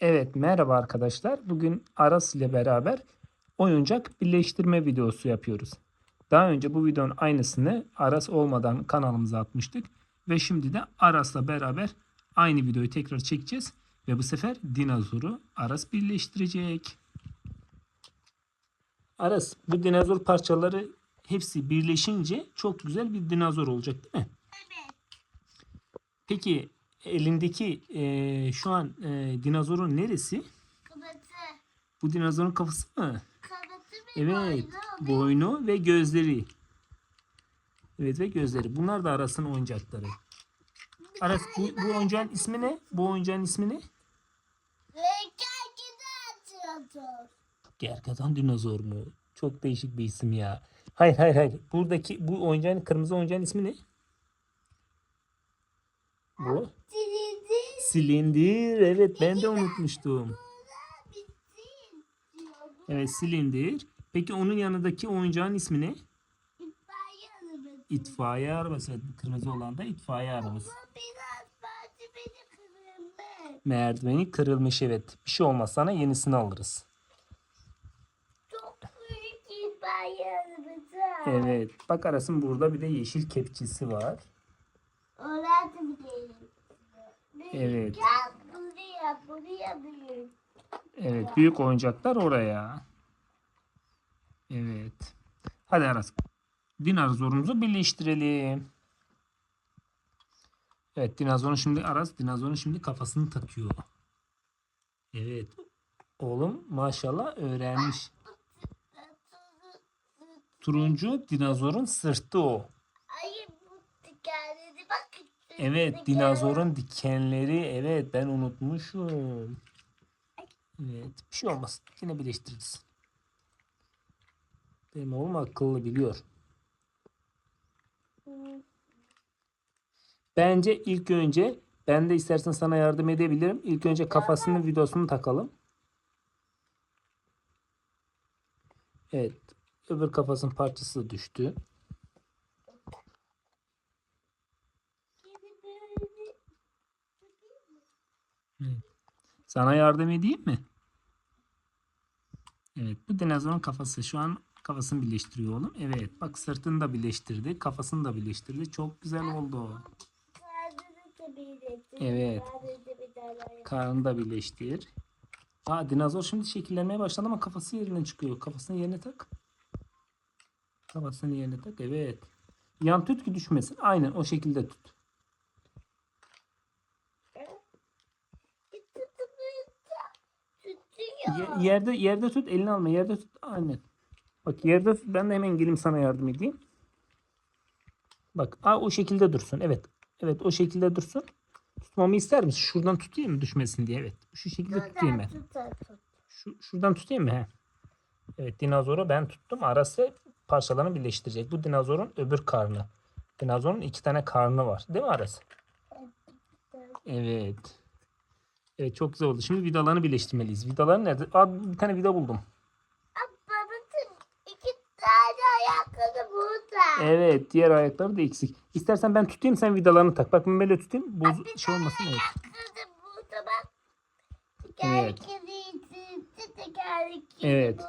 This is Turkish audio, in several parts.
Evet merhaba arkadaşlar. Bugün Aras ile beraber oyuncak birleştirme videosu yapıyoruz. Daha önce bu videonun aynısını Aras olmadan kanalımıza atmıştık. Ve şimdi de Aras'la beraber aynı videoyu tekrar çekeceğiz. Ve bu sefer dinozoru Aras birleştirecek. Aras bu dinozor parçaları hepsi birleşince çok güzel bir dinozor olacak değil mi? Evet. Peki elindeki eee, şu an eee, dinozorun neresi? Kafası. Bu dinozorun kafası mı? Kafası ve Evet. boynu. Boynu ve gözleri. Evet ve gözleri. Bunlar da Aras'ın oyuncakları. Aras bu, bu oyuncağın ismi ne? Bu oyuncağın ismi ne? Gergedan dinozor mu? Çok değişik bir isim ya. Hayır hayır hayır. Buradaki bu oyuncağın kırmızı oyuncağın ismi ne? Bu. Dilidi. Silindir. Evet ben de unutmuştum. Evet silindir. Peki onun yanındaki oyuncağın ismi ne? İtfaiye arabası. İtfaiye arabası. Evet, Kırmızı olan da itfaiye arabası. Merdiveni kırılmış evet. Bir şey olmaz sana yenisini alırız. Çok büyük itfaiye arabası. Evet. Bak arasın burada bir de yeşil kepçesi var. Orada bir Evet. Gel buraya, buraya büyük. Evet. Büyük oyuncaklar oraya. Evet. Hadi Aras. Dinozorumuzu birleştirelim. Evet dinozorun şimdi Aras dinozorun şimdi kafasını takıyor. Evet. Oğlum maşallah öğrenmiş. Turuncu dinozorun sırtı o. Ayı bu dikenleri bak. Evet dinozorun dikenleri evet ben unutmuşum. Evet bir şey olmaz yine birleştiririz. Benim oğlum akıllı biliyor. Bence ilk önce ben de istersen sana yardım edebilirim. İlk önce kafasının videosunu takalım. Evet öbür kafasının parçası düştü. Sana yardım edeyim mi? Evet bu dinozorun kafası şu an kafasını birleştiriyor oğlum. Evet bak sırtını da birleştirdi. Kafasını da birleştirdi. Çok güzel oldu. Evet. Karnını da birleştir. Aa dinozor şimdi şekillenmeye başladı ama kafası yerinden çıkıyor. Kafasını yerine tak. Kafasını yerine tak. Evet. Yan tut ki düşmesin. Aynen o şekilde tut. Ye- yerde yerde tut. Elini alma. Yerde tut. Aynen. Bak yerde tut. Ben de hemen geleyim sana yardım edeyim. Bak aa, o şekilde dursun. Evet. Evet o şekilde dursun. Tutmamı ister misin? Şuradan tutayım mı düşmesin diye. Evet. Şu şekilde tutayım ben. Tut, tut, tut. Şu, şuradan tutayım mı? He. Evet dinozoru ben tuttum. Arası parçalarını birleştirecek. Bu dinozorun öbür karnı. Dinozorun iki tane karnı var. Değil mi Aras? Evet. Evet çok güzel oldu. Şimdi vidalarını birleştirmeliyiz. Vidalar nerede? Aa, bir tane vida buldum. Babacığım iki tane ayakkabı burada. Evet diğer ayakları da eksik. İstersen ben tutayım sen vidalarını tak. Bak ben böyle tutayım. Bir Boz şey tane olmasın. Evet. ayakkabı burada bak. Evet. Evet.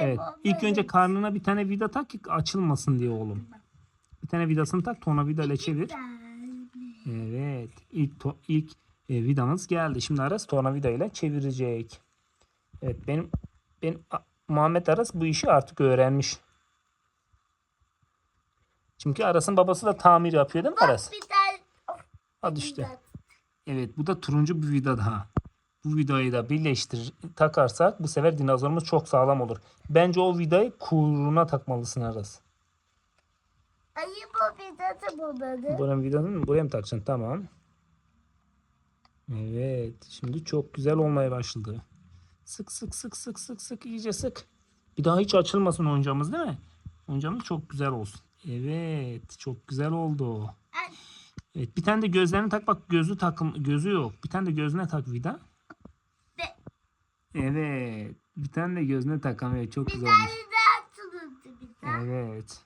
Evet. İlk önce karnına bir tane vida tak ki açılmasın diye oğlum. Bir tane vidasını tak. Tornavida ile çevir. Evet. İlk, to- ilk e, vidamız geldi. Şimdi Aras tornavida ile çevirecek. Evet benim ben Muhammed Aras bu işi artık öğrenmiş. Çünkü Aras'ın babası da tamir yapıyor değil mi Aras? Bir tane Hadi işte. Evet bu da turuncu bir vida daha. Bu vidayı da birleştir takarsak bu sefer dinozorumuz çok sağlam olur. Bence o vidayı kuyruğuna takmalısın Aras. ayı bu bir de bulmadı. Buranın vidanın buraya mı takacaksın? Tamam. Evet. Şimdi çok güzel olmaya başladı. Sık sık sık sık sık sık iyice sık. Bir daha hiç açılmasın oyuncağımız değil mi? Oyuncağımız çok güzel olsun. Evet. Çok güzel oldu. Evet. Bir tane de gözlerini tak. Bak gözü takım gözü yok. Bir tane de gözüne tak vida. Ve- Evet. Bir tane de gözüne tak. Evet. Çok güzel olmuş. Evet.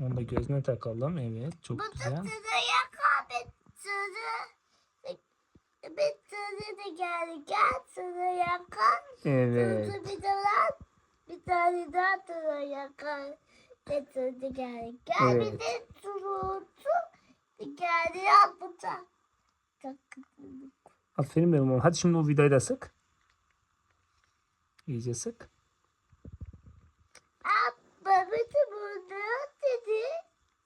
Onu da gözüne takalım. Evet. Çok güzel. sıraya kahve sırı. Bir sırı tekerlekler sana yakar. Evet. Sonra bir tane bir tane daha sana yakar. Sonra tekerlekler bir Evet. de turuncu tekerleği atacak. Çok güzel. Aferin benim oğlum. Hadi şimdi o vidayı da sık. İyice sık. Babacığım bunu dedi.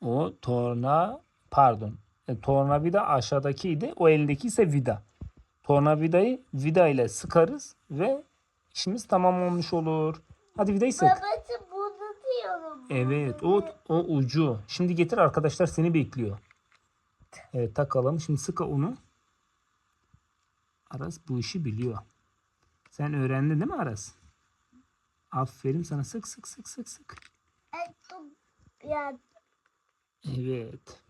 O torna pardon. E, tornavida aşağıdakiydi. O elindeki ise vida. Tornavidayı vida ile sıkarız ve işimiz tamam olmuş olur. Hadi vidayı sık. Babacığım bunu diyorum. Evet o, o ucu. Şimdi getir arkadaşlar seni bekliyor. Evet takalım. Şimdi sık onu. Aras bu işi biliyor. Sen öğrendin değil mi Aras? Aferin sana sık sık sık sık sık. Ya Evet.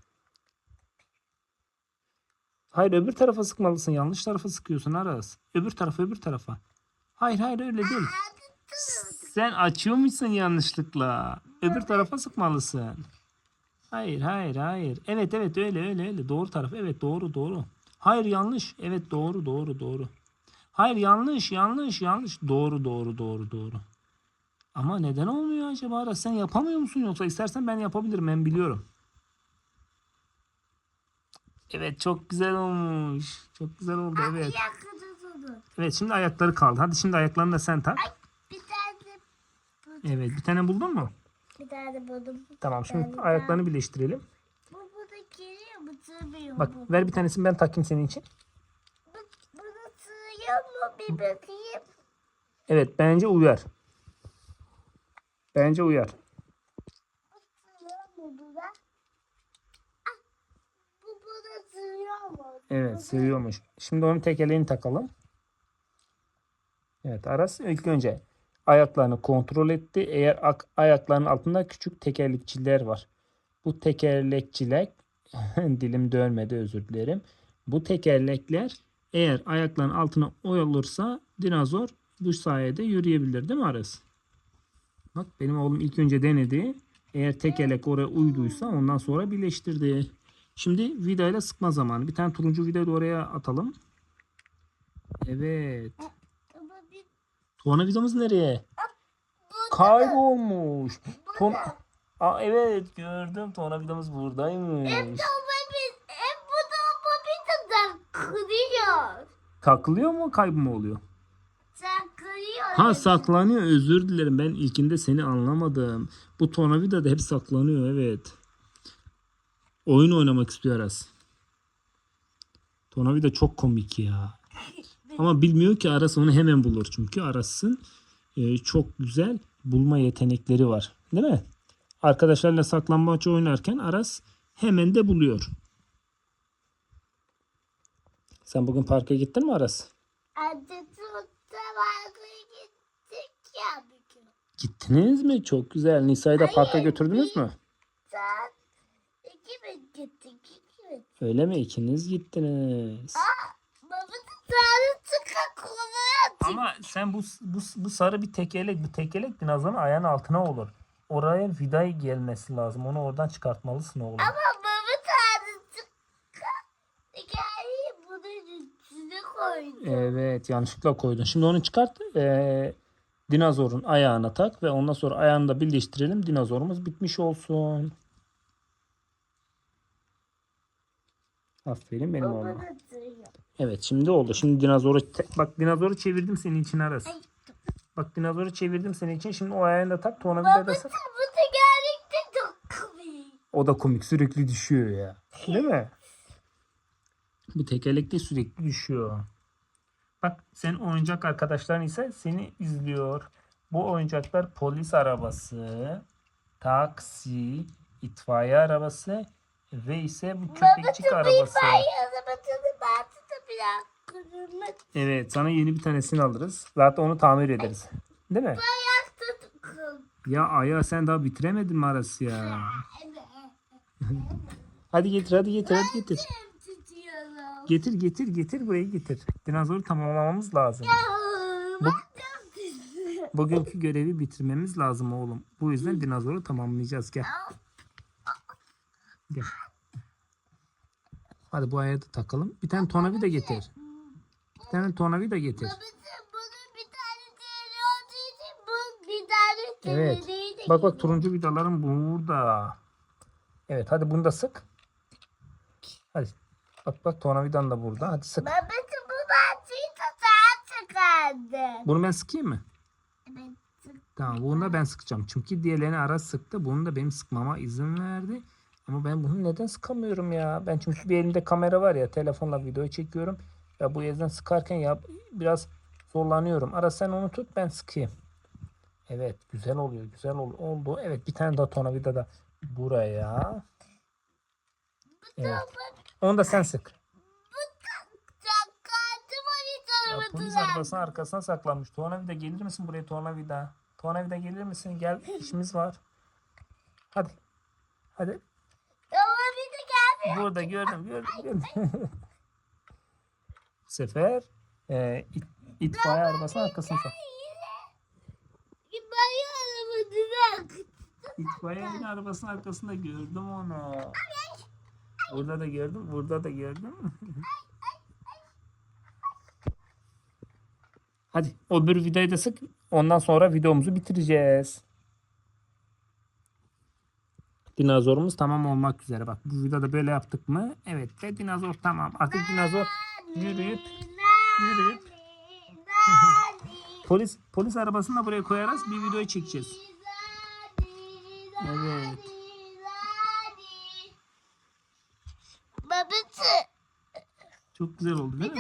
Hayır öbür tarafa sıkmalısın. Yanlış tarafa sıkıyorsun Aras. Öbür tarafa öbür tarafa. Hayır hayır öyle değil. Sen açıyormuşsun yanlışlıkla. Öbür tarafa sıkmalısın. Hayır hayır hayır. Evet evet öyle öyle öyle. Doğru taraf. Evet doğru doğru. Hayır yanlış. Evet doğru doğru doğru. Hayır yanlış yanlış yanlış. Doğru doğru doğru doğru. Ama neden olmuyor acaba Aras? Sen yapamıyor musun yoksa istersen ben yapabilirim ben biliyorum. Evet çok güzel olmuş. Çok güzel oldu evet. yakında durun. Evet şimdi ayakları kaldı. Hadi şimdi ayaklarını da sen tak. Bir tane Evet bir tane buldun mu? bir tane buldum. Tamam şimdi de- ayaklarını birleştirelim. Bu burada geliyor mu? Sığmıyor Bak mu? ver bir tanesini ben takayım senin için. Bu, bunu sığıyor mu? Bir bakayım. Evet bence uyar. Bence uyar. Sığıyor mu buna? Ah, bu buna sığıyor mu? Evet sığıyormuş. Şimdi onun tekerleğini takalım. Evet Aras ilk önce ayaklarını kontrol etti. Eğer ak- ayaklarının altında küçük tekerlekçiler var. Bu tekerlekçiler dilim dönmedi özür dilerim. Bu tekerlekler eğer ayakların altına oyalırsa dinozor bu sayede yürüyebilir değil mi Aras? Bak benim oğlum ilk önce denedi. Eğer tekerlek oraya uyduysa ondan sonra birleştirdi. Şimdi vidayla sıkma zamanı. Bir tane turuncu vidayı da oraya atalım. Evet. Tornavidamız nereye? Kaybolmuş. Ton Aa, evet gördüm. Tornavidamız buradaymış. Hep kırıyor. Takılıyor mu kaybı mı oluyor? Sen kırıyor. Ha saklanıyor. Özür dilerim. Ben ilkinde seni anlamadım. Bu tornavida da hep saklanıyor. Evet. Oyun oynamak istiyor Aras. Tornavida çok komik ya. Ama bilmiyor ki Aras onu hemen bulur. Çünkü Aras'ın e, çok güzel bulma yetenekleri var. Değil mi? Arkadaşlarla saklambaç oynarken Aras hemen de buluyor. Sen bugün parka gittin mi Aras? Gittik ya. Gittiniz mi? Çok güzel. Nisa'yı da parka Hayır, götürdünüz mü? Sen iki mi gittik? İki mi? Öyle mi? İkiniz gittiniz. Ama sen bu, bu, bu sarı bir tekerlek. Bu tekerlek dinozorun ayağının altına olur. Oraya viday gelmesi lazım. Onu oradan çıkartmalısın oğlum. Ama baba sarı çıka hikayeyi bunun üstüne koydu. Evet yanlışlıkla koydun. Şimdi onu çıkart. Ee, dinozorun ayağına tak ve ondan sonra ayağını da birleştirelim. Dinozorumuz bitmiş olsun. Aferin benim oğlum. Evet şimdi oldu. Şimdi dinozoru bak dinozoru çevirdim senin için Aras. Bak dinozoru çevirdim senin için. Şimdi o ayağını da tak. Tornavida da sak. O da komik. Sürekli düşüyor ya. Değil mi? Bu tekerlek de sürekli düşüyor. Bak senin oyuncak arkadaşların ise seni izliyor. Bu oyuncaklar polis arabası, taksi, itfaiye arabası ve ise bu köpekçik arabası. Evet sana yeni bir tanesini alırız. Zaten onu tamir ederiz. Değil mi? Ya Aya sen daha bitiremedin mi arası ya? Hadi getir hadi getir hadi getir. Getir getir getir burayı getir. Dinozoru tamamlamamız lazım. Yaptın. Bugünkü görevi bitirmemiz lazım oğlum. Bu yüzden dinozoru tamamlayacağız. Gel. Gel. Hadi bu ayağı da takalım. Bir tane tornavida getir. Bir tane tornavida getir. Babacığım bunun bir tane değeri olduğu için bu bir tane Evet. değeri de Bak bak turuncu vidalarım burada. Evet hadi bunu da sık. Hadi. Bak bak tornavidan da burada. Hadi sık. Babacığım bu bahçeyi sen çıkardın. Bunu ben sıkayım mı? Evet. Tamam bunu da ben sıkacağım. Çünkü diğerlerini ara sıktı. Bunu da benim sıkmama izin verdi. Ama ben bunu neden sıkamıyorum ya? Ben çünkü bir elimde kamera var ya telefonla video çekiyorum. Ya bu yüzden sıkarken ya biraz zorlanıyorum. Ara sen onu tut ben sıkayım. Evet güzel oluyor güzel ol- oldu. Evet bir tane daha tornavida da buraya. Evet. Onu da sen sık. Ya, polis arabasının arkasına saklanmış. Tornavida gelir misin buraya tornavida? Tornavida gelir misin? Gel işimiz var. Hadi. Hadi. Ama bir de gelmiyor. Burada gördüm gördüm gördüm. Bu sefer e, it, itfaiye arabasının. Bayılımı düzelt. İtfaiyenin arabasının arkasında gördüm onu. Burada da gördüm, burada da gördüm. Hadi o bir vidayı da sık. Ondan sonra videomuzu bitireceğiz. Dinozorumuz tamam olmak üzere. Bak bu videoda böyle yaptık mı? Evet ve dinozor tamam. Artık dinozor yürüyüp yürüyüp polis polis arabasını da buraya koyarız. Bir videoyu çekeceğiz. Evet. Babacığım. Çok güzel oldu değil mi?